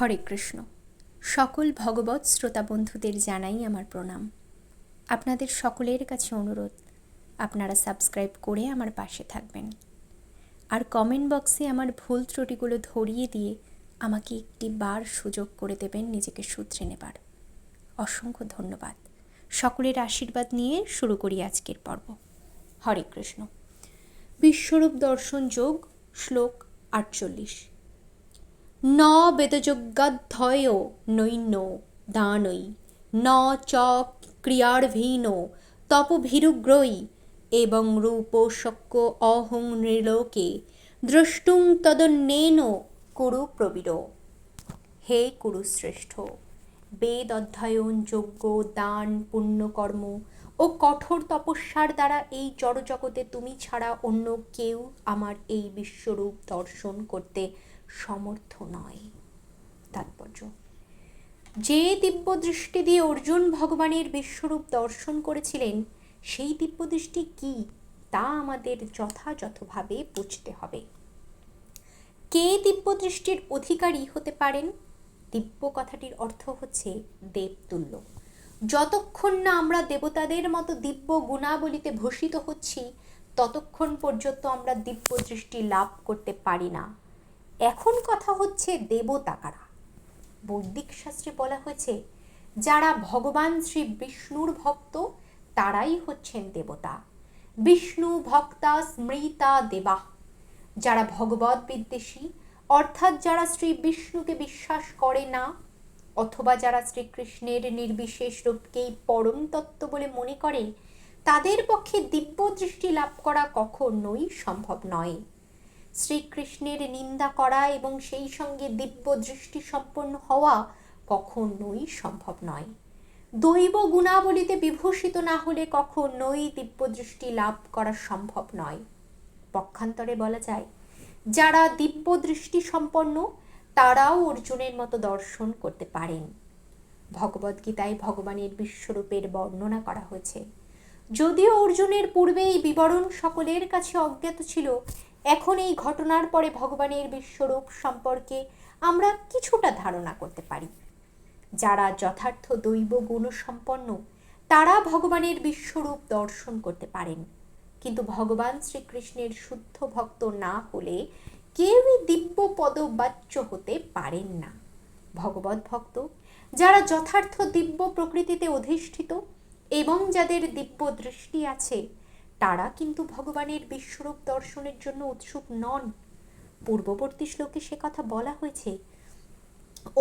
হরে কৃষ্ণ। সকল ভগবত শ্রোতা বন্ধুদের জানাই আমার প্রণাম। আপনাদের সকলের কাছে অনুরোধ, আপনারা সাবস্ক্রাইব করে আমার পাশে থাকবেন। আর কমেন্ট বক্সে আমার ভুল ত্রুটিগুলো ধরিয়ে দিয়ে আমাকে একটি বার সুযোগ করে দেবেন নিজেকে শুধরে নেবার। অসংখ্য ধন্যবাদ। সকলের আশীর্বাদ নিয়ে শুরু করি আজকের পর্ব। হরে কৃষ্ণ। বিশ্বরূপ দর্শন যোগ, শ্লোক আটচল্লিশ। ন বেদযজ্ঞাধ্যয় নৈন্য দানৈ, ন চ ক্রিয়ার্ভীন তপভীরুগ্রৈ, এবং রূপশক্য অহং নৃলোকে, দ্রষ্টুং তদন্যেন কুরু প্রবীর। হে কুরুশ্রেষ্ঠ বেদ অধ্যয়ন যজ্ঞ দান পুণ্যকর্ম ও কঠোর তপস্যার দ্বারা এই জড়জগতে তুমি ছাড়া অন্য কেউ আমার এই বিশ্বরূপ দর্শন করতে সমর্থ নয়। তাৎপর্য। যে দিব্য দৃষ্টি দিয়ে অর্জুন ভগবানের বিশ্বরূপ দর্শন করেছিলেন, সেই দিব্য দৃষ্টি কি, তা আমাদের যথাযথভাবে বুঝতে হবে। কে দিব্য দৃষ্টির অধিকারী হতে পারেন? দিব্য কথাটির অর্থ হচ্ছে দেবতুল্য। যতক্ষণ না আমরা দেবতাদের মতো দিব্য গুণাবলিতে ভূষিত হচ্ছি, ততক্ষণ পর্যন্ত আমরা দিব্য দৃষ্টি লাভ করতে পারি না। এখন কথা হচ্ছে দেবতা কারা? বৈদিক শাস্ত্রে বলা হয়েছে, যারা ভগবান শ্রী বিষ্ণুর ভক্ত, তারাই হচ্ছেন দেবতা। বিষ্ণু ভক্তা স্মৃতা দেবা। যারা ভগবত বিদ্বেষী, অর্থাৎ যারা শ্রী বিষ্ণুকে বিশ্বাস করে না, অথবা যারা শ্রীকৃষ্ণের নির্বিশেষ রূপকেই পরম তত্ত্ব বলে মনে করে, তাদের পক্ষে দিব্য দৃষ্টি লাভ করা কখনোই সম্ভব নয়। শ্রীকৃষ্ণের নিন্দা করা এবং সেই সঙ্গে দিব্য দৃষ্টি সম্পন্ন হওয়া কখনোই সম্ভব নয়। দৈব গুণাবলিতে বিভূষিত না হলে কখনোই দিব্য দৃষ্টি লাভ করা সম্ভব নয়। পক্ষান্তরে বলা যায়, যারা দিব্য দৃষ্টি সম্পন্ন, তারাও অর্জুনের মতো দর্শন করতে পারেন। ভগবদ্গীতায় ভগবানের বিশ্বরূপের বর্ণনা করা হয়েছে, যদিও অর্জুনের পূর্বে এই বিবরণ সকলের কাছে অজ্ঞাত ছিল এখন এই ঘটনার পরে ভগবানের বিশ্বরূপ সম্পর্কে আমরা কিছুটা ধারণা করতে পারি। যারা যথার্থ দৈব গুণ সম্পন্ন, তারা ভগবানের বিশ্বরূপ দর্শন করতে পারেন। কিন্তু ভগবান শ্রীকৃষ্ণের শুদ্ধ ভক্ত না হলে কেউই দিব্য পদবাচ্য হতে পারেন না। ভগবত ভক্ত, যারা যথার্থ দিব্য প্রকৃতিতে অধিষ্ঠিত এবং যাদের দিব্য দৃষ্টি আছে তারা কিন্তু ভগবানের বিশ্বরূপ দর্শনের জন্য উৎসুক নন। পূর্ববর্তী শ্লোকে সে কথা বলা হয়েছে,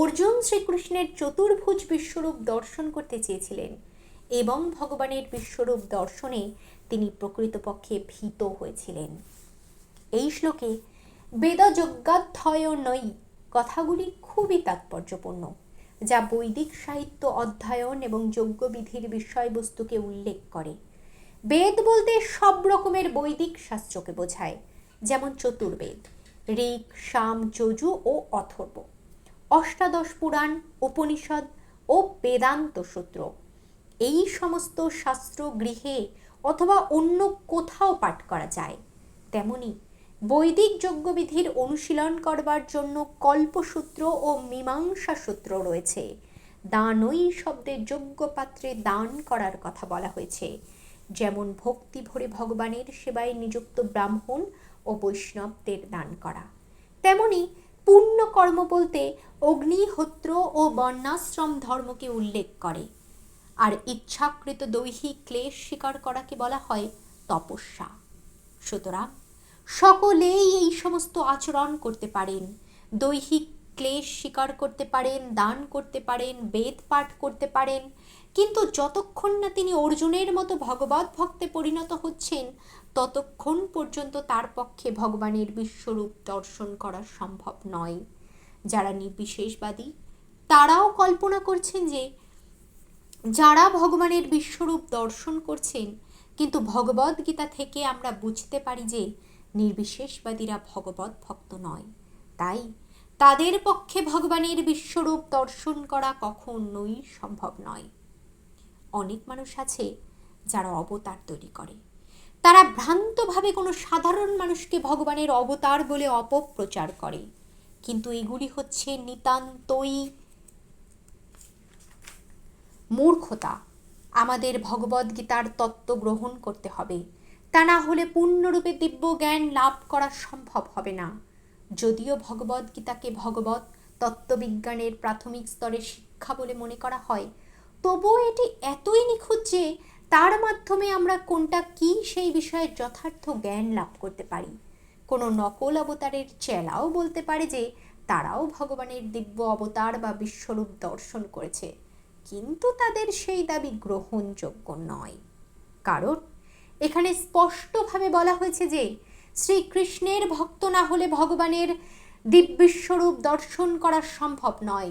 অর্জুন শ্রীকৃষ্ণের চতুর্ভুজ বিশ্বরূপ দর্শন করতে চেয়েছিলেন এবং ভগবানের বিশ্বরূপ দর্শনে তিনি প্রকৃতপক্ষে ভীত হয়েছিলেন। এই শ্লোকে বেদযজ্ঞাধ্যয় নই কথাগুলি খুবই তাৎপর্যপূর্ণ, যা বৈদিক সাহিত্য অধ্যয়ন এবং যজ্ঞবিধির বিষয়বস্তুকে উল্লেখ করে। বেদ বলতে সব রকমের বৈদিক শাস্ত্রকে বোঝায়, যেমন চতুর্বেদ, ঋক, সাম, যজু ও অথর্ব, অষ্টাদশ পুরাণ, উপনিষদ ও বেদান্ত সূত্র। এই সমস্ত শাস্ত্র গৃহে অথবা অন্য কোথাও পাঠ করা যায়। তেমনি বৈদিক যজ্ঞবিধির অনুশীলন করবার জন্য কল্পসূত্র ও মীমাংসা সূত্র রয়েছে। দানই শব্দের যোগ্য পাত্রে দান করার কথা বলা হয়েছে। যেমন ভক্তি ভরে ভগবানের সেবায় নিযুক্ত ব্রাহ্মণ ও বৈষ্ণবদের দান করা। তেমনি পুণ্য কর্ম বলতে অগ্নিহোত্র ও বর্ণাশ্রম ধর্মকে উল্লেখ করে। আর ইচ্ছাকৃত দৈহিক ক্লেশ স্বীকার করাকে বলা হয় তপস্যা। সুতরাং সকলেই এই সমস্ত আচরণ করতে পারেন। দৈহিক ক্লেশ স্বীকার করতে পারেন, দান করতে পারেন, বেদ পাঠ করতে পারেন কিন্তু যতক্ষণ না তিনি অর্জুনের মতো ভগবত ভক্তে পরিণত হচ্ছেন, ততক্ষণ পর্যন্ত তার পক্ষে ভগবানের বিশ্বরূপ দর্শন করা সম্ভব নয়। যারা নির্বিশেষবাদী, তারাও কল্পনা করছেন যে, যারা ভগবানের বিশ্বরূপ দর্শন করছেন, কিন্তু ভগবদ গীতা থেকে আমরা বুঝতে পারি যে, নির্বিশেষবাদীরা ভগবত ভক্ত নয়। তাই তাদের পক্ষে ভগবানের বিশ্বরূপ দর্শন করা কখনোই সম্ভব নয়। অনেক মানুষ আছে যারা অবতার তৈরি করে। তারা ভ্রান্তভাবে কোনো সাধারণ মানুষকে ভগবানের অবতার বলে অপপ্রচার করে। কিন্তু এগুলি হচ্ছে নিতান্তই মূর্খতা। আমাদের ভগবদ্গীতার তত্ত্ব গ্রহণ করতে হবে। তা না হলে পূর্ণরূপে দিব্য জ্ঞান লাভ করা সম্ভব হবে না। যদিও ভগবদ্গীতাকে ভগবত তত্ত্ববিজ্ঞানের প্রাথমিক স্তরের শিক্ষা বলে মনে করা হয় তবুও এটি এতই নিখুঁত যে তার মাধ্যমে আমরা কোনটা কি সেই বিষয়ে যথার্থ জ্ঞান লাভ করতে পারি। কোনো নকল অবতারের চেলাও বলতে পারে যে তারাও ভগবানের দিব্য অবতার বা বিশ্বরূপ দর্শন করেছে, কিন্তু তাদের সেই দাবি গ্রহণযোগ্য নয়। কারণ এখানে স্পষ্টভাবে বলা হয়েছে যে শ্রীকৃষ্ণের ভক্ত না হলে ভগবানের দিব্যস্বরূপ দর্শন করা সম্ভব নয়।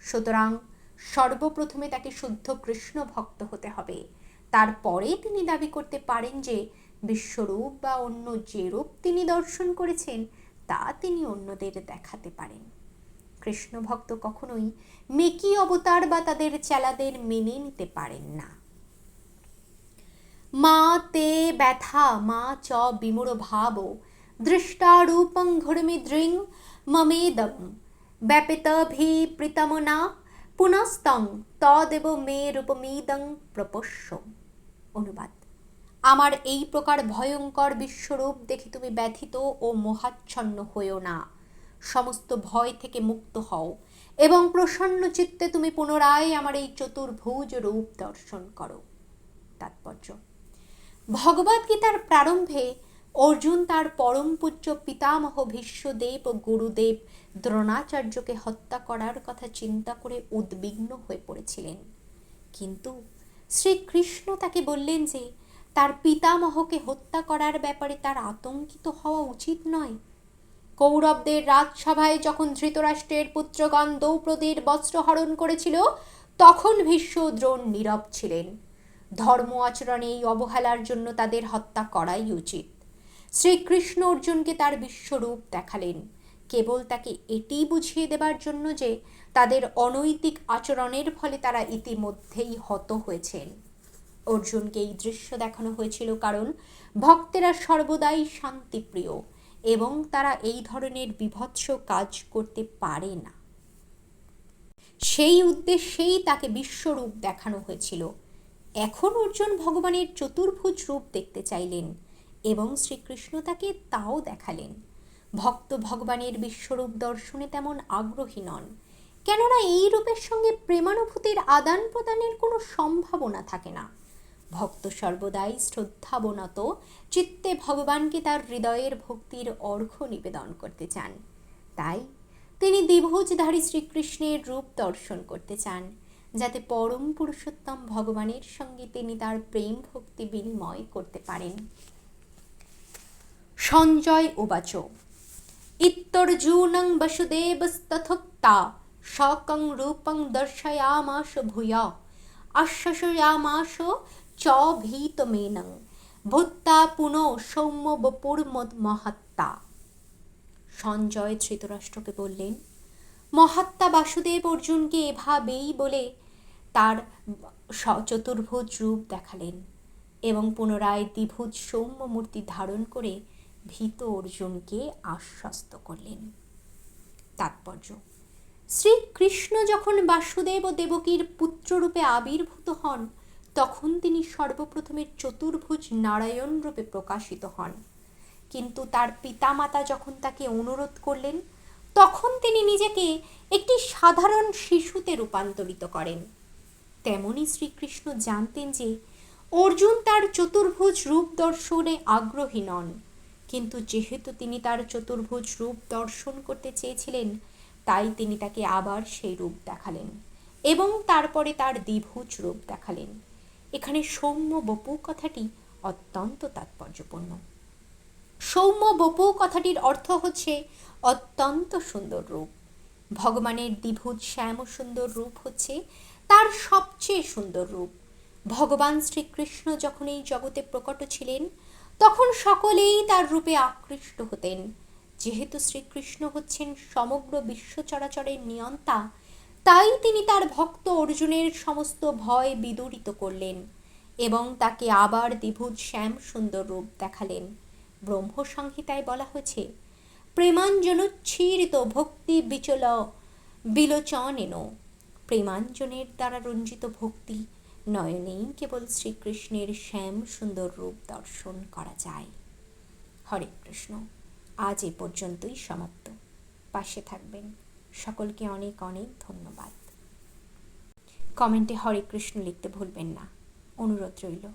সুতরাং সর্বপ্রথমে তাকে শুদ্ধ কৃষ্ণ ভক্ত হতে হবে। তারপরে তিনি দাবি করতে পারেন যে, বিশ্বরূপ বা অন্য যে রূপ তিনি দর্শন করেছেন, তা তিনি অন্যদের দেখাতে পারেন। কৃষ্ণ ভক্ত কখনোই মেকি অবতার বা তাদের চেলাদের মেনে নিতে পারেন না। মা তে ব্যথা, মা চ বিমূঢ় ভাব দৃষ্টারূপং ঘুর্মি দৃং মমেদম ব্যাপিতভি প্রীতমনা পুনস্তং তদেব মে রূপমিদং প্রপস্য অনুবাদ। আমার এই প্রকার ভয়ঙ্কর বিশ্বরূপ দেখে তুমি ব্যথিত ও মোহাচ্ছন্ন হইও না। সমস্ত ভয় থেকে মুক্ত হও এবং প্রসন্ন চিত্তে তুমি পুনরায় আমার এই চতুর্ভুজ রূপ দর্শন করো। তাৎপর্য। ভগবদ্গীতার প্রারম্ভে অর্জুন তার পরম পূজ্য পিতামহ ভীষ্মদেব ও গুরুদেব দ্রোণাচার্যকে হত্যা করার কথা চিন্তা করে উদ্বিগ্ন হয়ে পড়েছিলেন। কিন্তু শ্রীকৃষ্ণ তাকে বললেন যে, তার পিতামহকে হত্যা করার ব্যাপারে তার আতঙ্কিত হওয়া উচিত নয়। কৌরবদের রাজসভায় যখন ধৃতরাষ্ট্রের পুত্রগণ দ্রৌপদীর বস্ত্রহরণ করেছিল, তখন ভীষ্ম দ্রোণ নীরব ছিলেন। ধর্ম আচরণে এই অবহেলার জন্য তাদের হত্যা করাই উচিত। শ্রীকৃষ্ণ অর্জুনকে তার বিশ্বরূপ দেখালেন। কেবল তাকে এটি বুঝিয়ে দেবার জন্য যে, তাদের অনৈতিক আচরণের ফলে তারা ইতিমধ্যেই হত হয়েছেন। অর্জুনকে এই দৃশ্য দেখানো হয়েছিল কারণ, ভক্তেরা সর্বদাই শান্তিপ্রিয় এবং তারা এই ধরনের বিভৎস কাজ করতে পারে না। সেই উদ্দেশ্যেই তাকে বিশ্বরূপ দেখানো হয়েছিল। এখন অর্জুন ভগবানের চতুর্ভুজ রূপ দেখতে চাইলেন। এবং শ্রীকৃষ্ণ তাকে তাও দেখালেন। ভক্ত ভগবানের বিশ্বরূপ দর্শনে তেমন আগ্রহী নন। কেননা এই রূপের সঙ্গে প্রেমানুভূতির আদান প্রদানের কোনো সম্ভাবনা থাকে না। ভক্ত সর্বদাই শ্রদ্ধাবনত, চিত্তে ভগবানকে তার হৃদয়ের ভক্তির অর্ঘ্য নিবেদন করতে চান। তাই তিনি দ্বিভুজধারী শ্রীকৃষ্ণের রূপ দর্শন করতে চান, যাতে পরম পুরুষোত্তম ভগবানের সঙ্গে তিনি তার প্রেম ভক্তি বিনিময় করতে পারেন। সঞ্জয় উবাচ। ইত্তর্জুনং বসুদেবস্তথোক্তা সকং রূপং দর্শয়ামাস ভূয়া, আশ্বাসয়ামাস চ ভীতমেনং, ভূত্তা পুনঃ সৌম্য বপুর মহাত্মা সঞ্জয় ধৃতরাষ্ট্রকে বললেন, মহাত্মা বাসুদেব অর্জুনকে এভাবেই বলে তার চতুর্ভুজ রূপ দেখালেন এবং পুনরায় দ্বিভুজ সৌম্য মূর্তি ধারণ করে ভীত অর্জুনকে আশ্বস্ত করলেন। তাৎপর্য, শ্রীকৃষ্ণ যখন বাসুদেব ও দেবকীর পুত্ররূপে আবির্ভূত হন, তখন তিনি সর্বপ্রথমে চতুর্ভুজ নারায়ণ রূপে প্রকাশিত হন। কিন্তু তার পিতামাতা যখন তাকে অনুরোধ করলেন, তখন তিনি নিজেকে একটি সাধারণ শিশুতে রূপান্তরিত করেন। তেমনি শ্রীকৃষ্ণ জানতেন যে অর্জুন তার চতুর্ভুজ রূপ দর্শনে আগ্রহী নন। কিন্তু যেহেতু তিনি তার চতুর্ভুজ রূপ দর্শন করতে চেয়েছিলেন, তাই তিনি তাকে আবার সেই রূপ দেখালেন এবং তারপরে তার দ্বিভুজ রূপ দেখালেন। এখানে সৌম্য বপু কথাটি অত্যন্ত তাৎপর্যপূর্ণ। সৌম্য বপু কথাটির অর্থ হচ্ছে অত্যন্ত সুন্দর রূপ। ভগবানের দ্বিভুজ শ্যাম সুন্দর রূপ হচ্ছে তার সবচেয়ে সুন্দর রূপ। ভগবান শ্রীকৃষ্ণ যখন এই জগতে প্রকট ছিলেন তখন সকলেই তার রূপে আকৃষ্ট হতেন। যেহেতু শ্রীকৃষ্ণ হচ্ছেন সমগ্র বিশ্ব চরাচরের নিয়ন্তা, তাই তিনি তার ভক্ত অর্জুনের সমস্ত ভয় বিদূরিত করলেন এবং তাকে আবার দ্বিভুজ শ্যাম সুন্দর রূপ দেখালেন। ব্রহ্ম সংহিতায় বলা হয়েছে, প্রেমাঞ্জনোচ্ছীরিত ভক্তি বিচল, বিলোচনেন। প্রেমাঞ্জনের দ্বারা রঞ্জিত ভক্তি নয়নেই কেবল শ্রীকৃষ্ণের শ্যাম সুন্দর রূপ দর্শন করা যায়। হরে কৃষ্ণ, আজ এ পর্যন্তই সমাপ্ত। পাশে থাকবেন। সকলকে অনেক অনেক ধন্যবাদ। কমেন্টে হরে কৃষ্ণ লিখতে ভুলবেন না। অনুরোধ রইল।